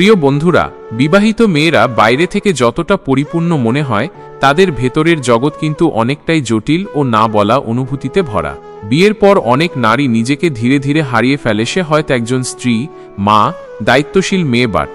প্রিয় বন্ধুরা, বিবাহিত মেয়েরা বাইরে থেকে যতটা পরিপূর্ণ মনে হয়, তাদের ভেতরের জগৎ কিন্তু অনেকটাই জটিল ও না বলা অনুভূতিতে ভরা। বিয়ের পর অনেক নারী নিজেকে ধীরে ধীরে হারিয়ে ফেলে, সে হয়তো একজন স্ত্রী, মা, দায়িত্বশীল মেয়ে বাট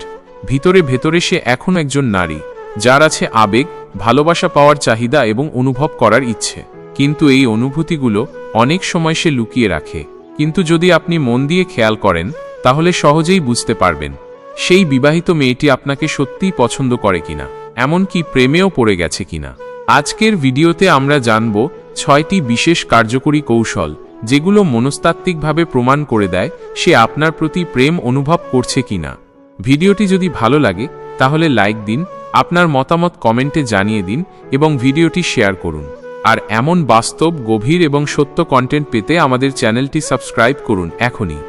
ভিতরে ভেতরে সে এখন একজন নারী, যার আছে আবেগ, ভালোবাসা পাওয়ার চাহিদা এবং অনুভব করার ইচ্ছে। কিন্তু এই অনুভূতিগুলো অনেক সময় সে লুকিয়ে রাখে। কিন্তু যদি আপনি মন দিয়ে খেয়াল করেন, তাহলে সহজেই বুঝতে পারবেন। সেই বিবাহিত মেয়েটি আপনাকে সত্যিই পছন্দ করে কিনা, এমনকি প্রেমেও পড়ে গেছে কিনা। আজকের ভিডিওতে আমরা জানব ছয়টি বিশেষ কার্যকরী কৌশল, যেগুলো মনস্তাত্ত্বিকভাবে প্রমাণ করে দেয় সে আপনার প্রতি প্রেম অনুভব করছে কিনা। ভিডিওটি যদি ভালো লাগে, তাহলে লাইক দিন, আপনার মতামত কমেন্টে জানিয়ে দিন এবং ভিডিওটি শেয়ার করুন। আর এমন বাস্তব, গভীর এবং সত্য কন্টেন্ট পেতে আমাদের চ্যানেলটি সাবস্ক্রাইব করুন এখনই।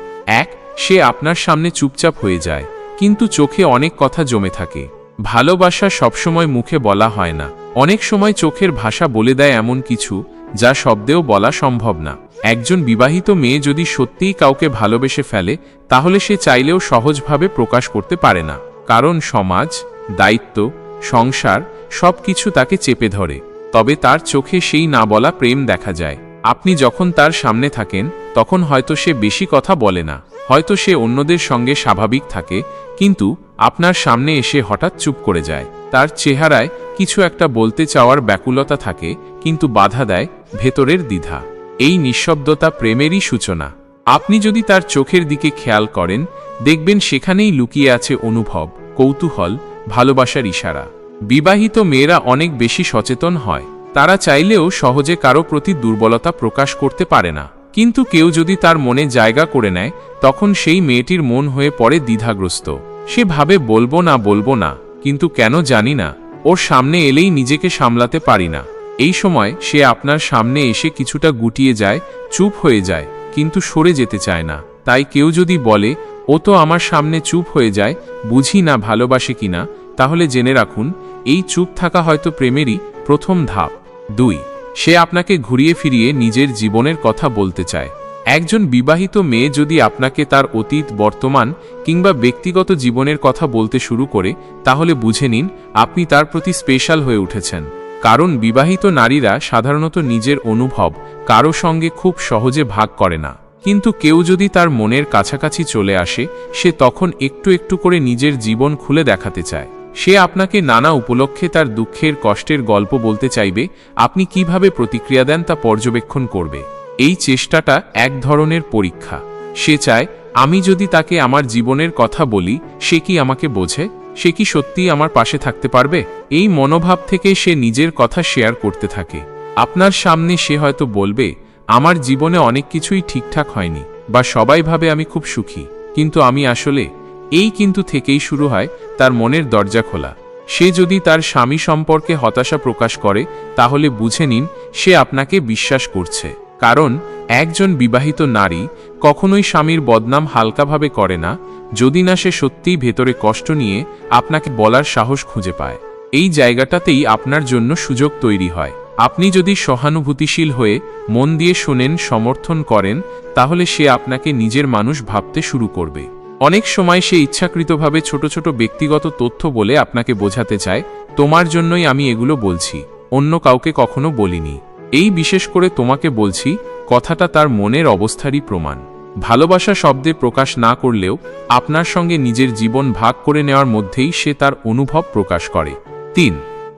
এক, সে আপনার সামনে চুপচাপ হয়ে যায়। কিন্তু চোখে অনেক কথা জমে থাকে। ভালোবাসা সবসময় মুখে বলা হয় না। অনেক সময় চোখের ভাষা বলে দেয় এমন কিছু, যা শব্দেও বলা সম্ভব না। একজন বিবাহিত মেয়ে যদি সত্যিই কাউকে ভালোবেসে ফেলে, তাহলে সে চাইলেও সহজভাবে প্রকাশ করতে পারে না। কারণ সমাজ, দায়িত্ব, সংসার সব কিছু তাকে চেপে ধরে। তবে তার চোখে সেই না বলা প্রেম দেখা যায়। আপনি যখন তার সামনে থাকেন তখন হয়তো সে বেশি কথা বলে না। হয়তো সে অন্যদের সঙ্গে স্বাভাবিক থাকে, কিন্তু আপনার সামনে এসে হঠাৎ চুপ করে যায়। তার চেহারায় কিছু একটা বলতে চাওয়ার ব্যাকুলতা থাকে, কিন্তু বাধা দেয় ভেতরের দ্বিধা। এই নিঃশব্দতা প্রেমেরই সূচনা। আপনি যদি তার চোখের দিকে খেয়াল করেন, দেখবেন সেখানেই লুকিয়ে আছে অনুভব, কৌতূহল, ভালোবাসার ইশারা। বিবাহিত মেয়েরা অনেক বেশি সচেতন হয়। তারা চাইলেও সহজে কারও প্রতি দুর্বলতা প্রকাশ করতে পারে না। কিন্তু কেউ যদি তার মনে জায়গা করে নেয়, তখন সেই মেয়েটির মন হয়ে পড়ে দ্বিধাগ্রস্ত। সে ভাবে, বলব না বলব না, কিন্তু কেন জানি না, ওর সামনে এলেই নিজেকে সামলাতে পারি না। এই সময় সে আপনার সামনে এসে কিছুটা গুটিয়ে যায়, চুপ হয়ে যায়, কিন্তু সরে যেতে চায় না। তাই কেউ যদি বলে, ও তো আমার সামনে চুপ হয়ে যায়, বুঝি না ভালোবাসে কিনা, তাহলে জেনে রাখুন, এই চুপ থাকা হয়তো প্রেমেরই প্রথম ধাপ। দুই সে আপনাকে ঘুরিয়ে ফিরিয়ে নিজের জীবনের কথা বলতে চায়। একজন বিবাহিত মেয়ে যদি আপনাকে তার অতীত, বর্তমান কিংবা ব্যক্তিগত জীবনের কথা বলতে শুরু করে, তাহলে বুঝে নিন, আপনি তার প্রতি স্পেশাল হয়ে উঠেছেন। কারণ বিবাহিত নারীরা সাধারণত নিজের অনুভব কারও সঙ্গে খুব সহজে ভাগ করে না। কিন্তু কেউ যদি তার মনের কাছাকাছি চলে আসে, সে তখন একটু একটু করে নিজের জীবন খুলে দেখাতে চায়। সে আপনাকে নানা উপলক্ষে তার দুঃখের, কষ্টের গল্প বলতে চাইবে, আপনি কীভাবে প্রতিক্রিয়া দেন তা পর্যবেক্ষণ করবে। এই চেষ্টাটা এক ধরনের পরীক্ষা। সে চায়, আমি যদি তাকে আমার জীবনের কথা বলি, সে কি আমাকে বোঝে? সে কি সত্যিই আমার পাশে থাকতে পারবে? এই মনোভাব থেকে সে নিজের কথা শেয়ার করতে থাকে। আপনার সামনে সে হয়তো বলবে, আমার জীবনে অনেক কিছুই ঠিকঠাক হয়নি, বা সবাই ভাবে আমি খুব সুখী। কিন্তু আমি আসলে, এই কিন্তু থেকেই শুরু হয় তার মনের দরজা খোলা। সে যদি তার স্বামী সম্পর্কে হতাশা প্রকাশ করে, তাহলে বুঝে নিন, সে আপনাকে বিশ্বাস করছে। কারণ, একজন বিবাহিত নারী কখনোই স্বামীর বদনাম হালকাভাবে করে না, যদি না সে সত্যিই ভেতরে কষ্ট নিয়ে আপনাকে বলার সাহস খুঁজে পায়। এই জায়গাটাতেই আপনার জন্য সুযোগ তৈরি হয়। আপনি যদি সহানুভূতিশীল হয়ে মন দিয়ে শোনেন, সমর্থন করেন, তাহলে সে আপনাকে নিজের মানুষ ভাবতে শুরু করবে। অনেক সময় সে ইচ্ছাকৃতভাবে ছোট ছোট ব্যক্তিগত তথ্য বলে আপনাকে বোঝাতে চায়, তোমার জন্যই আমি এগুলো বলছি, অন্য কাউকে কখনো বলিনি। এই বিশেষ করে তোমাকে বলছি, কথাটা তার মনের অবস্থারই প্রমাণ। ভালোবাসা শব্দে প্রকাশ না করলেও আপনার সঙ্গে নিজের জীবন ভাগ করে নেওয়ার মধ্যেই সে তার অনুভব প্রকাশ করে। তিন,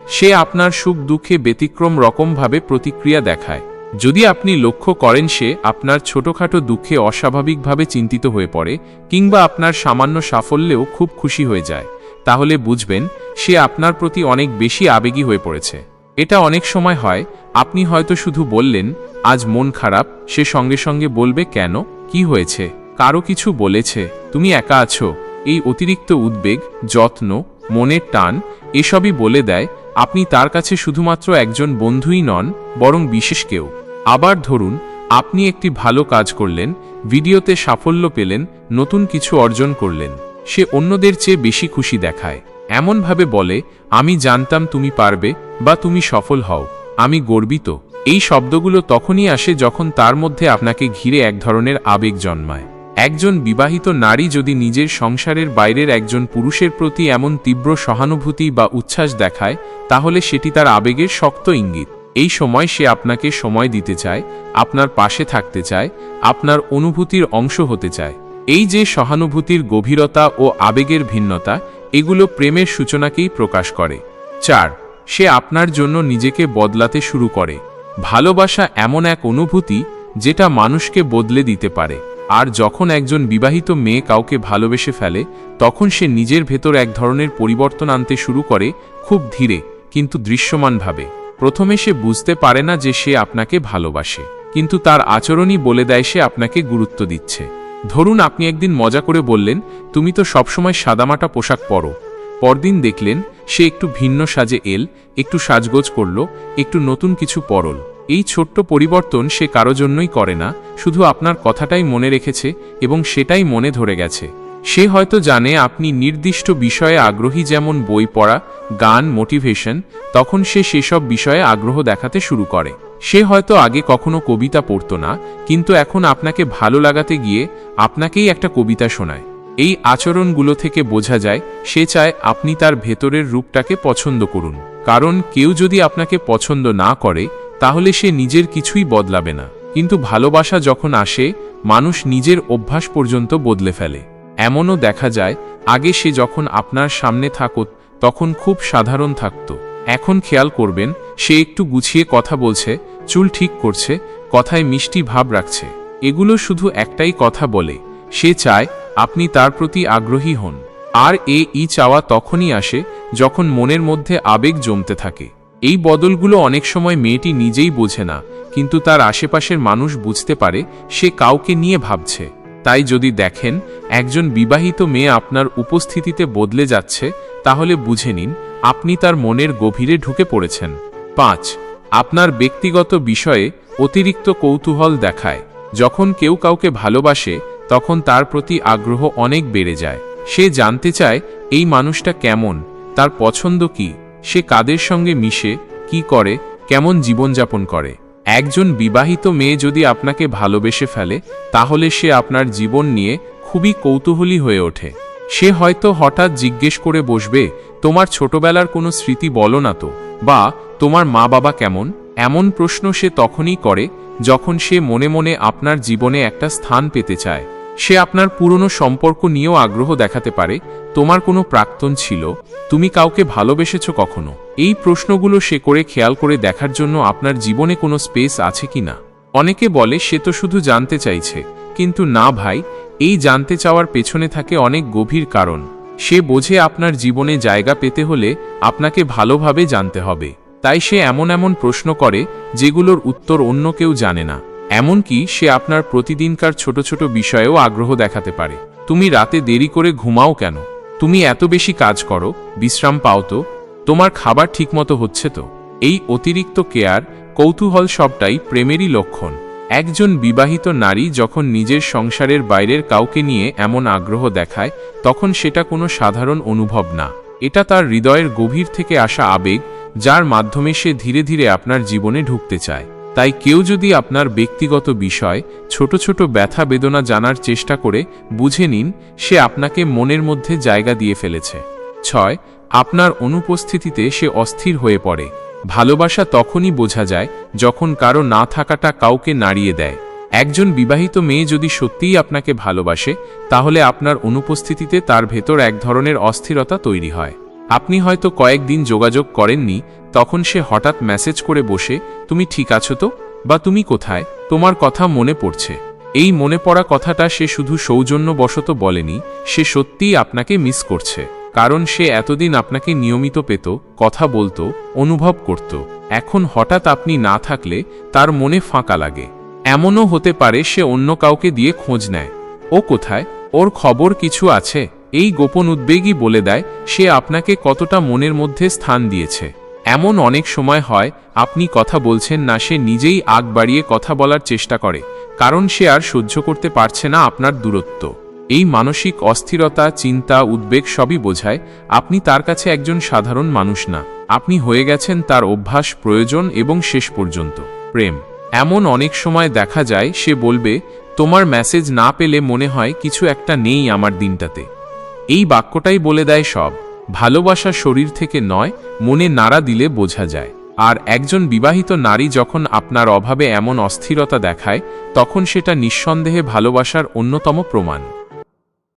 সে আপনার সুখ দুঃখে ব্যতিক্রম রকমভাবে প্রতিক্রিয়া দেখায়। যদি আপনি লক্ষ্য করেন সে আপনার ছোটখাটো দুঃখে অস্বাভাবিকভাবে চিন্তিত হয়ে পড়ে, কিংবা আপনার সামান্য সাফল্যেও খুব খুশি হয়ে যায়, তাহলে বুঝবেন সে আপনার প্রতি অনেক বেশি আবেগী হয়ে পড়েছে। এটা অনেক সময় হয়, আপনি হয়তো শুধু বললেন, আজ মন খারাপ সে সঙ্গে সঙ্গে বলবে, কেন? কি হয়েছে? কারও কিছু বলেছে? তুমি একা আছো? এই অতিরিক্ত উদ্বেগ, যত্ন, মনের টান, এসবই বলে দেয় আপনি তার কাছে শুধুমাত্র একজন বন্ধুই নন, বরং বিশেষ কেউ। আবার ধরুন, আপনি একটি ভালো কাজ করলেন, ভিডিওতে সাফল্য পেলেন, নতুন কিছু অর্জন করলেন। সে অন্যদের চেয়ে বেশি খুশি দেখায়। এমনভাবে বলে, আমি জানতাম তুমি পারবে বা তুমি সফল হও। আমি গর্বিত। এই শব্দগুলো তখনই আসে যখন তার মধ্যে আপনাকে ঘিরে এক ধরনের আবেগ জন্মায়। একজন বিবাহিত নারী যদি নিজের সংসারের বাইরের একজন পুরুষের প্রতি এমন তীব্র সহানুভূতি বা উচ্ছ্বাস দেখায়, তাহলে সেটি তার আবেগের শক্ত ইঙ্গিত। এই সময় সে আপনাকে সময় দিতে চায়, আপনার পাশে থাকতে চায়, আপনার অনুভূতির অংশ হতে চায়। এই যে সহানুভূতির গভীরতা ও আবেগের ভিন্নতা, এগুলো প্রেমের সূচনাকেই প্রকাশ করে। চার, সে আপনার জন্য নিজেকে বদলাতে শুরু করে। ভালোবাসা এমন এক অনুভূতি, যেটা মানুষকে বদলে দিতে পারে। আর যখন একজন বিবাহিত মেয়ে কাউকে ভালোবেসে ফেলে, তখন সে নিজের ভেতর এক ধরনের পরিবর্তন আনতে শুরু করে খুব ধীরে, কিন্তু দৃশ্যমানভাবে। প্রথমে সে বুঝতে পারে না যে সে আপনাকে ভালোবাসে, কিন্তু তার আচরণই বলে দেয় সে আপনাকে গুরুত্ব দিচ্ছে। ধরুন আপনি একদিন মজা করে বললেন, তুমি তো সবসময় সাদামাটা পোশাক পরো। পরদিন দেখলেন, সে একটু ভিন্ন সাজে এল, একটু সাজগোজ করল, একটু নতুন কিছু পরল। এই ছোট্ট পরিবর্তন সে কারও জন্যই করে না, শুধু আপনার কথাটাই মনে রেখেছে এবং সেটাই মনে ধরে গেছে। সে হয়তো জানে আপনি নির্দিষ্ট বিষয়ে আগ্রহী যেমন বই পড়া, গান, মোটিভেশন, তখন সে সেসব বিষয়ে আগ্রহ দেখাতে শুরু করে। সে হয়তো আগে কখনো কবিতা পড়তো না, কিন্তু এখন আপনাকে ভালো লাগাতে গিয়ে আপনাকেই একটা কবিতা শোনায়। এই আচরণগুলো থেকে বোঝা যায়, সে চায় আপনি তার ভেতরের রূপটাকে পছন্দ করুন। কারণ কেউ যদি আপনাকে পছন্দ না করে তাহলে সে নিজের কিছুই বদলাবে না। কিন্তু ভালোবাসা যখন আসে, মানুষ নিজের অভ্যাস পর্যন্ত বদলে ফেলে। এমনও দেখা যায়, আগে সে যখন আপনার সামনে থাকত, তখন খুব সাধারণ থাকত। এখন খেয়াল করবেন, সে একটু গুছিয়ে কথা বলছে, চুল ঠিক করছে, কথায় মিষ্টি ভাব রাখছে। এগুলো শুধু একটাই কথা বলে, সে চায়, আপনি তার প্রতি আগ্রহী হন। আর এ ই চাওয়া তখনই আসে, যখন মনের মধ্যে আবেগ জমতে থাকে। এই বদলগুলো অনেক সময় মেয়েটি নিজেই বোঝে না, কিন্তু তার আশেপাশের মানুষ বুঝতে পারে সে কাউকে নিয়ে ভাবছে। তাই যদি দেখেন, একজন বিবাহিত মেয়ে আপনার উপস্থিতিতে বদলে যাচ্ছে, তাহলে বুঝে নিন, আপনি তার মনের গভীরে ঢুকে পড়েছেন। পাঁচ, আপনার ব্যক্তিগত বিষয়ে অতিরিক্ত কৌতূহল দেখায়। যখন কেউ কাউকে ভালোবাসে, তখন তার প্রতি আগ্রহ অনেক বেড়ে যায়। সে জানতে চায়, এই মানুষটা কেমন, তার পছন্দ কি। সে কাদের সঙ্গে মিশে, কি করে, কেমন জীবনযাপন করে। একজন বিবাহিত মেয়ে যদি আপনাকে ভালোবেসে ফেলে, তাহলে সে আপনার জীবন নিয়ে খুবই কৌতূহলী হয়ে ওঠে। সে হয়তো হঠাৎ জিজ্ঞেস করে বসবে, তোমার ছোটবেলার কোনো স্মৃতি বলো না তো? বা, তোমার মা বাবা কেমন? এমন প্রশ্ন সে তখনই করে, যখন সে মনে মনে আপনার জীবনে একটা স্থান পেতে চায়। সে আপনার পুরনো সম্পর্ক নিয়েও আগ্রহ দেখাতে পারে, তোমার কোনো প্রাক্তন ছিল? তুমি কাউকে ভালোবেসেছ কখনো? এই প্রশ্নগুলো সে করে খেয়াল করে দেখার জন্য আপনার জীবনে কোনো স্পেস আছে কি না? অনেকে বলে, সে তো শুধু জানতে চাইছে। কিন্তু না ভাই, এই জানতে চাওয়ার পেছনে থাকে অনেক গভীর কারণ। সে বোঝে আপনার জীবনে জায়গা পেতে হলে আপনাকে ভালোভাবে জানতে হবে। তাই সে এমন এমন প্রশ্ন করে, যেগুলোর উত্তর অন্য কেউ জানে না। এমনকি সে আপনার প্রতিদিনকার ছোট ছোট বিষয়েও আগ্রহ দেখাতে পারে। তুমি রাতে দেরি করে ঘুমাও কেন? তুমি এত বেশি কাজ করো, বিশ্রাম পাও তো, তোমার খাবার ঠিকমতো হচ্ছে তো। এই অতিরিক্ত কেয়ার, কৌতূহল সবটাই প্রেমেরই লক্ষণ। একজন বিবাহিত নারী যখন নিজের সংসারের বাইরের কাউকে নিয়ে এমন আগ্রহ দেখায়, তখন সেটা কোনো সাধারণ অনুভব না। এটা তার হৃদয়ের গভীর থেকে আসা আবেগ, যার মাধ্যমে সে ধীরে ধীরে আপনার জীবনে ঢুকতে চায়। তাই কেউ যদি আপনার ব্যক্তিগত বিষয়, ছোট ছোট ব্যথা বেদনা জানার চেষ্টা করে, বুঝে নিন, সে আপনাকে মনের মধ্যে জায়গা দিয়ে ফেলেছে। ছয়, আপনার অনুপস্থিতিতে সে অস্থির হয়ে পড়ে। ভালোবাসা তখনই বোঝা যায়, যখন কারও না থাকাটা কাউকে নাড়িয়ে দেয়। একজন বিবাহিত মেয়ে যদি সত্যিই আপনাকে ভালোবাসে, তাহলে আপনার অনুপস্থিতিতে তার ভেতর এক ধরনের অস্থিরতা তৈরি হয়। আপনি হয়তো কয়েকদিন যোগাযোগ করেননি তখন সে হঠাৎ মেসেজ করে বসে, তুমি ঠিক আছো তো? বা তুমি কোথায়? তোমার কথা মনে পড়ছে। এই মনে পড়া কথাটা সে শুধু সৌজন্যবশত বলেনি, সে সত্যিই আপনাকে মিস করছে। কারণ সে এতদিন আপনাকে নিয়মিত পেত, কথা বলতো, অনুভব করত। এখন হঠাৎ আপনি না থাকলে তার মনে ফাঁকা লাগে। এমনও হতে পারে সে অন্য কাউকে দিয়ে খোঁজ নেয়। ও কোথায়? ওর খবর কিছু আছে? এই গোপন উদ্বেগই বলে দেয়, সে আপনাকে কতটা মনের মধ্যে স্থান দিয়েছে। এমন অনেক সময় হয়, আপনি কথা বলছেন না, সে নিজেই আগ বাড়িয়ে কথা বলার চেষ্টা করে, কারণ সে আর সহ্য করতে পারছে না আপনার দূরত্ব। এই মানসিক অস্থিরতা, চিন্তা, উদ্বেগ সবই বোঝায়, আপনি তার কাছে একজন সাধারণ মানুষ না। আপনি হয়ে গেছেন তার অভ্যাস, প্রয়োজন এবং শেষ পর্যন্ত। প্রেম। এমন অনেক সময় দেখা যায়, সে বলবে, তোমার মেসেজ না পেলে মনে হয় কিছু একটা নেই আমার দিনটাতে। এই বাক্যটাই বলে দেয় সব। ভালোবাসা শরীর থেকে নয়, মনে নাড়া দিলে বোঝা যায়। আর একজন বিবাহিত নারী যখন আপনার অভাবে এমন অস্থিরতা দেখায়, তখন সেটা নিঃসন্দেহে ভালোবাসার অন্যতম প্রমাণ।